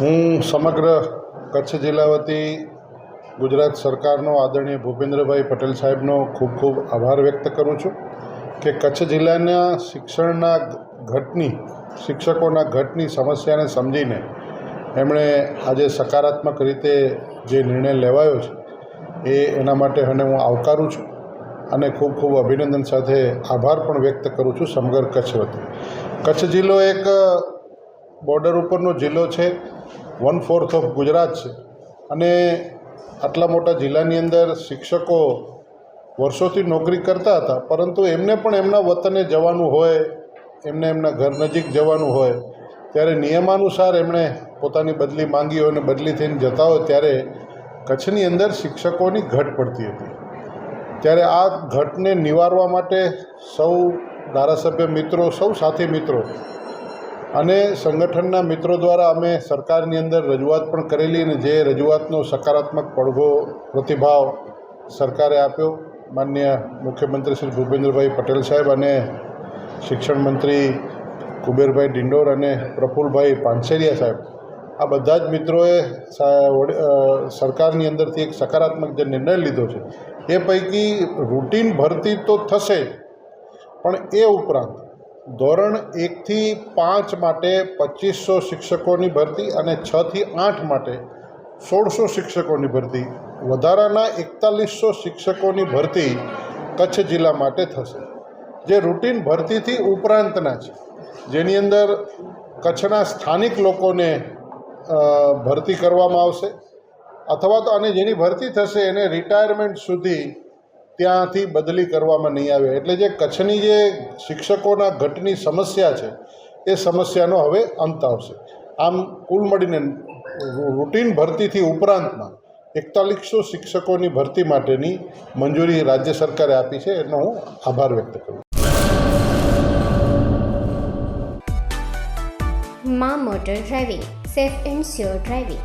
હું સમગ્ર કચ્છ જિલ્લા વતી ગુજરાત સરકારનો આદરણીય ભૂપેન્દ્રભાઈ પટેલ સાહેબનો ખૂબ ખૂબ આભાર વ્યક્ત કરું છું કે કચ્છ જિલ્લાના શિક્ષણના ઘટની, શિક્ષકોના ઘટની સમસ્યાને સમજીને એમણે આજે સકારાત્મક રીતે જે નિર્ણય લેવાયો છે એ એના માટે અને હું આવકારું છું અને ખૂબ ખૂબ અભિનંદન સાથે આભાર પણ વ્યક્ત કરું છું સમગ્ર કચ્છ વતી. કચ્છ જિલ્લો એક બોર્ડર ઉપરનો જિલ્લો છે, વન ફોર્થ ઓફ ગુજરાત છે. અને આટલા મોટા જિલ્લાની અંદર શિક્ષકો વર્ષોથી નોકરી કરતા હતા, પરંતુ એમને પણ એમના વતને જવાનું હોય, એમને એમના ઘર નજીક જવાનું હોય, ત્યારે નિયમાનુસાર એમણે પોતાની બદલી માંગી હોય અને બદલી થઈને જતા હોય, ત્યારે કચ્છની અંદર શિક્ષકોની ઘટ પડતી હતી. ત્યારે આ ઘટને નિવારવા માટે સૌ ધારાસભ્ય મિત્રો, સૌ સાથી મિત્રો અને સંગઠનના મિત્રો દ્વારા અમે સરકારની અંદર રજૂઆત પણ કરેલી અને જે રજૂઆતનો સકારાત્મક પડઘો પ્રતિભાવ સરકારે આપ્યો, માન્ય મુખ્યમંત્રી શ્રી ભૂપેન્દ્રભાઈ પટેલ સાહેબ અને શિક્ષણ મંત્રી કુબેરભાઈ ડિંડોર અને પ્રફુલભાઈ પાનસેરિયા સાહેબ. આ બધા જ મિત્રોએ સરકારની અંદરથી એક સકારાત્મક જે નિર્ણય લીધો છે, એ પૈકી રૂટીન ભરતી તો થશે પણ એ ઉપરાંત ધોરણ એકથી પાંચ માટે પચીસો શિક્ષકોની ભરતી અને છથી આઠ માટે સોળસો શિક્ષકોની ભરતી. વધારાના એકતાલીસો શિક્ષકોની ભરતી કચ્છ જિલ્લા માટે થશે. જે રૂટીન ભરતીથી ઉપરાંતના છે, જેની અંદર કચ્છના સ્થાનિક લોકોને ભરતી કરવામાં આવશે. અથવા તો અને જેની ભરતી થશે એને રિટાયરમેન્ટ સુધી ત્યાંથી બદલી કરવામાં નહીં આવે. એટલે જે કચ્છની જે શિક્ષકોના ઘટની સમસ્યા છે, એ સમસ્યાનો હવે અંત આવશે. આમ કુલ મળીને રૂટીન ભરતીથી ઉપરાંતમાં એકતાલીસો શિક્ષકોની ભરતી માટેની મંજૂરી રાજ્ય સરકારે આપી છે, એનો હું આભાર વ્યક્ત કરું મા motor driving, safe and sure driving.